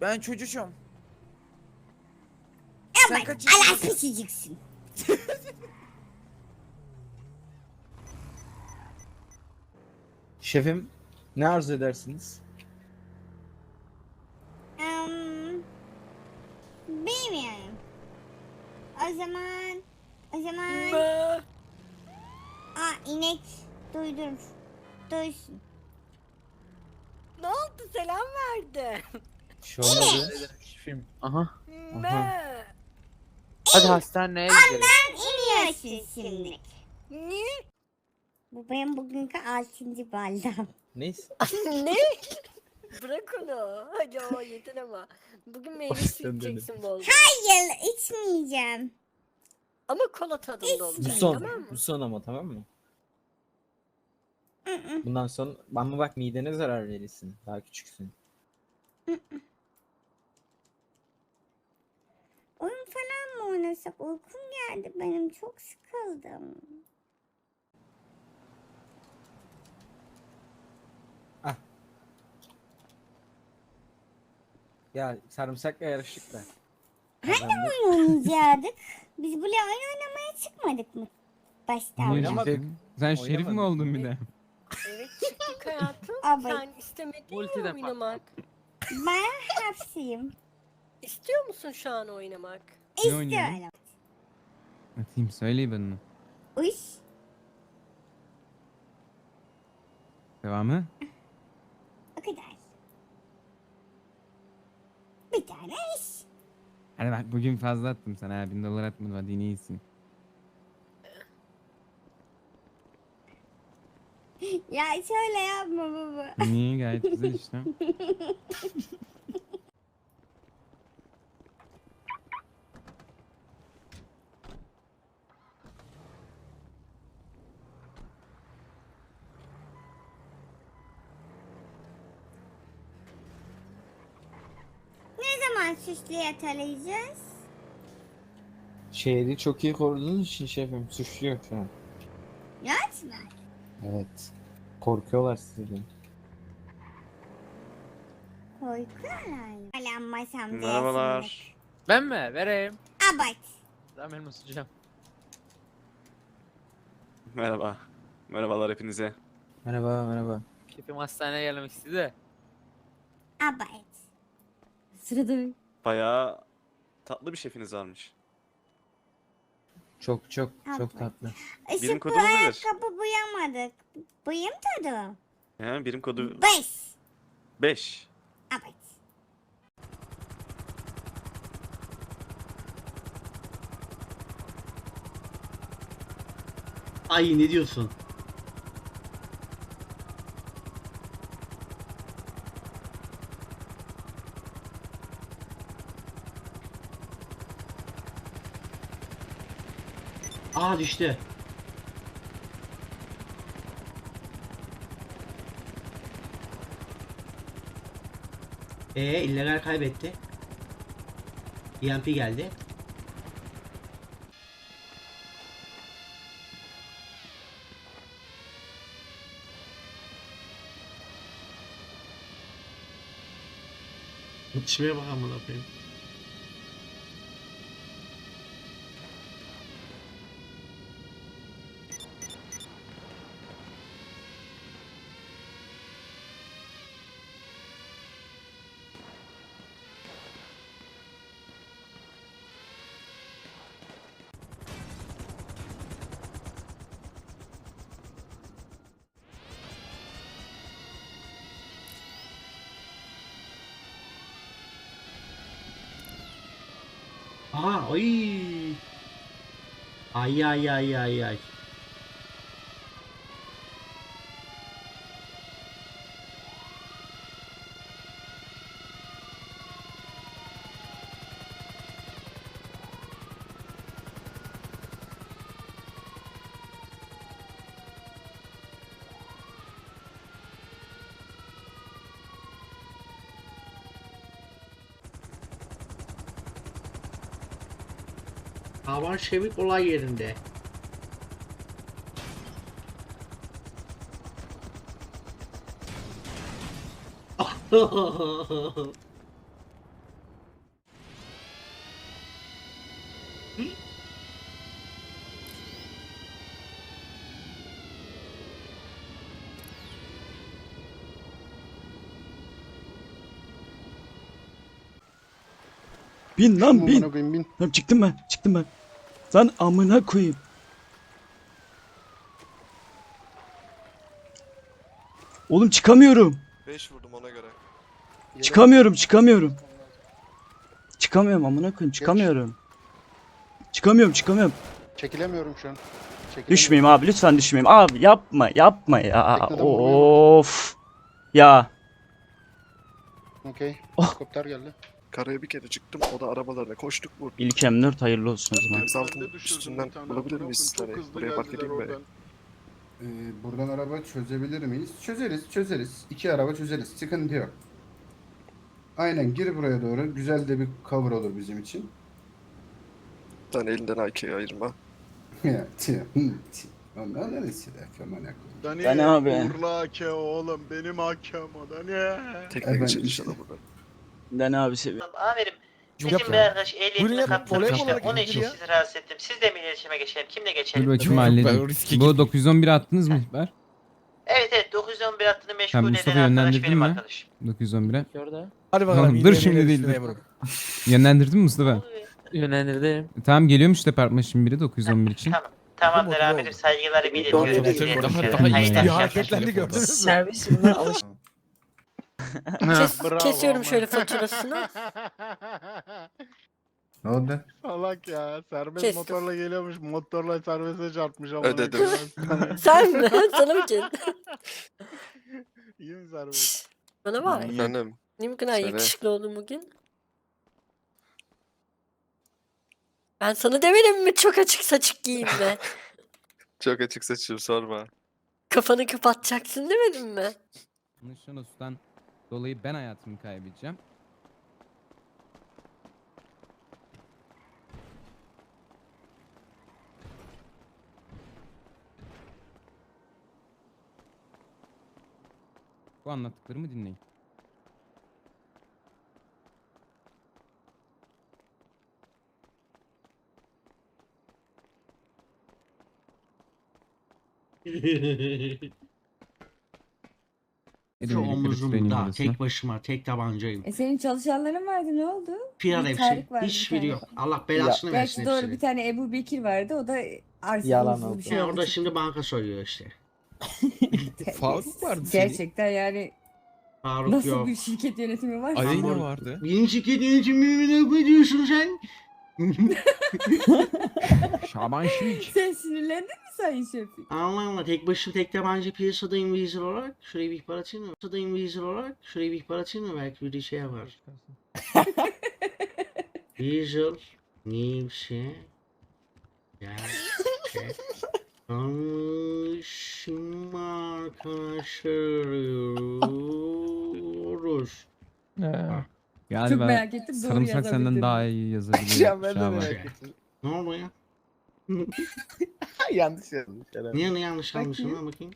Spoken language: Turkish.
Ben çocuğum. Sen Evet, kaç yaşındasın? Şefim ne arzu edersiniz? Um, bilmiyorum. O zaman, o zaman... Aa inek duydur. Duysun. Ne oldu selam verdi. Bir şey olmadı. Aha. Ne? Hadi hastaneye gidelim. Ondan iniyorsun şimdi. Niye? Bu benim bugünkü altıncı baldam. Neyse. ne? Bırak onu. Hadi o yeter ama. Bugün meyve suyu ne? içeceksin bol. bol. Hayır içmeyeceğim. Ama kola tadında Bu olacak son. tamam mı? Bu son ama tamam mı? Hı hı. Bundan sonra ama bak midene zarar verirsin. Daha küçüksün. Oyun falan mı oynasak? Uykum geldi benim. Çok sıkıldım. Ya sarımsakla yarıştık da. Kazandık. oyun oynayacaktık? Biz buraya oyun oynamaya çıkmadık mı? Başta. Oynamadık. Oynamadık. Sen şerif mi oldun bir de? Evet çıktık hayatım. Abi. Sen istemedin Multide ya oynamak. Ben hapsiyim. İstiyor musun şu an oynamak? Ne? İstiyorum. Atayım söyle bana. Uş. Devamı? O kadar. Bir tane iş. Hadi bak bugün fazla attım sana ha. Bin dolar atmadım hadi yine iyisin. Ya şöyle yapma baba. Niye gayet güzel işte. Ne zaman süslü yakalayacağız? Şehri çok iyi koruduğunuz için şefim suçlu yok şu an. Yaç mı? Evet. Korkuyorlar sizden. Korkuyorlar. Masamda Merhabalar. Ben mi? Vereyim. Abart. Tamam elma sıcağım. Merhaba. Merhabalar hepinize. Merhaba merhaba. Şefim hastaneye gelmek istedi de. Abart. Sırada. Bayağı tatlı bir şefiniz varmış. Çok çok çok tatlı. Işık bu kodumuz nedir? ayakkabı boyamadık. Boyam tadı. Yani birim kodu Beş. 5. Abart. Ay ne diyorsun? Aa düştü. Ee illegal kaybetti. EMP geldi. Yetişmeye bak amına koyayım. Aa ay. Ay ay ay ay ay. Havan Şevik olay yerinde. Bin lan bin. Koyayım bin. Tamam çıktım ben. Çıktım ben. Lan amına koyayım. Oğlum çıkamıyorum. 5 vurdum ona göre. Çıkamıyorum, çıkamıyorum. Çıkamıyorum amına koyayım, çıkamıyorum. Çıkamıyorum, çıkamıyorum. Çekilemiyorum şu an. Çekilemiyorum. Düşmeyeyim abi, lütfen düşmeyeyim. Abi yapma, yapma ya. Of. Ya. Okey. Oh. Helikopter geldi. Karaya bir kere çıktım. O da arabalarla koştuk vurduk. İlk M4 hayırlı olsun o zaman. Deniz altının üstünden bulabilir miyiz? Hani buraya bak edeyim mi? Ee, buradan araba çözebilir miyiz? Çözeriz, çözeriz. İki araba çözeriz. Sıkıntı yok. Aynen gir buraya doğru. Güzel de bir cover olur bizim için. Sen elinden AK'yi ayırma. Ya, tüh, tüh. Ondan neresi de amına koyayım. Dani, Dani abi. Uğurlu AK oğlum. Benim AK'm o Dani. Tekne Efendim, geçin işte. Dani abi seviyorum. Amirim, bizim bir ya. arkadaş ehliyetini kaptırmıştı. Onun için sizi rahatsız ettim. Siz de mi iletişime geçelim? Kimle Dur geçelim? bakayım halledeyim. Bu 911 attınız mı ihbar? Evet evet 911 hattını meşgul eden arkadaş yönlendirdin benim mi? arkadaşım. 911'e. Orada. Hadi bakalım. Dur şimdi değil. dur. Yönlendirdin mi Mustafa? Yönlendirdim. E, Tamam geliyormuş departman şimdi biri 911 için. Tamam. Tamamdır amirim saygıları bir Daha- iletiyorum. daha- Hayırlı daha bir hareketlendi gördünüz Servis bunlar alış. Kes, kesiyorum şöyle faturasını. Ne oldu? Salak ya. Serbest Kestim. motorla geliyormuş. Motorla serbeste çarpmış ama. Ödedim. Sen mi? Sana mı kes? İyi mi serbest? Bana bak. Efendim. Niye bu kadar Söyle. yakışıklı oldun bugün? Ben sana demedim mi çok açık saçık giyinme. Çok açık saçım sorma. Kafanı kapatacaksın demedim mi? Nişan Usta'dan dolayı ben hayatımı kaybedeceğim. Bu anlattıklarımı dinleyin. Şu Arasına. tek başıma tek tabancayım. E senin çalışanların vardı ne oldu? Firar hepsi. Hiçbiri yok. Allah belasını versin Gerçi doğru hepsini. bir tane Ebu Bekir vardı o da arsız Yalan oldu. bir şey oldu. orada şimdi banka soyuyor işte. Faruk vardı Gerçekten yani Faruk nasıl yok. bir şirket yönetimi var? Aleyna vardı. Benim şirket yönetimimi ne diyorsun sen? Şaban Şivik. Sen sinirlendin mi Sayın Şefik? Allah Allah tek başına tek tabanca piyasada invisor olarak şuraya bir ihbar atayım mı? Piyasada invisor olarak şuraya bir ihbar atayım mı? Belki bir şey yapar. Visual News'e gerçek konuşma arkadaşlarıyoruz. Yani Çok ben merak ettim doğru sarımsak yazabildim. senden daha iyi yazabiliyorum. Şaban. Ne oldu ya? Yanlış yazmış herhalde. Niye ne yanlış Bakayım. almışım lan bakayım.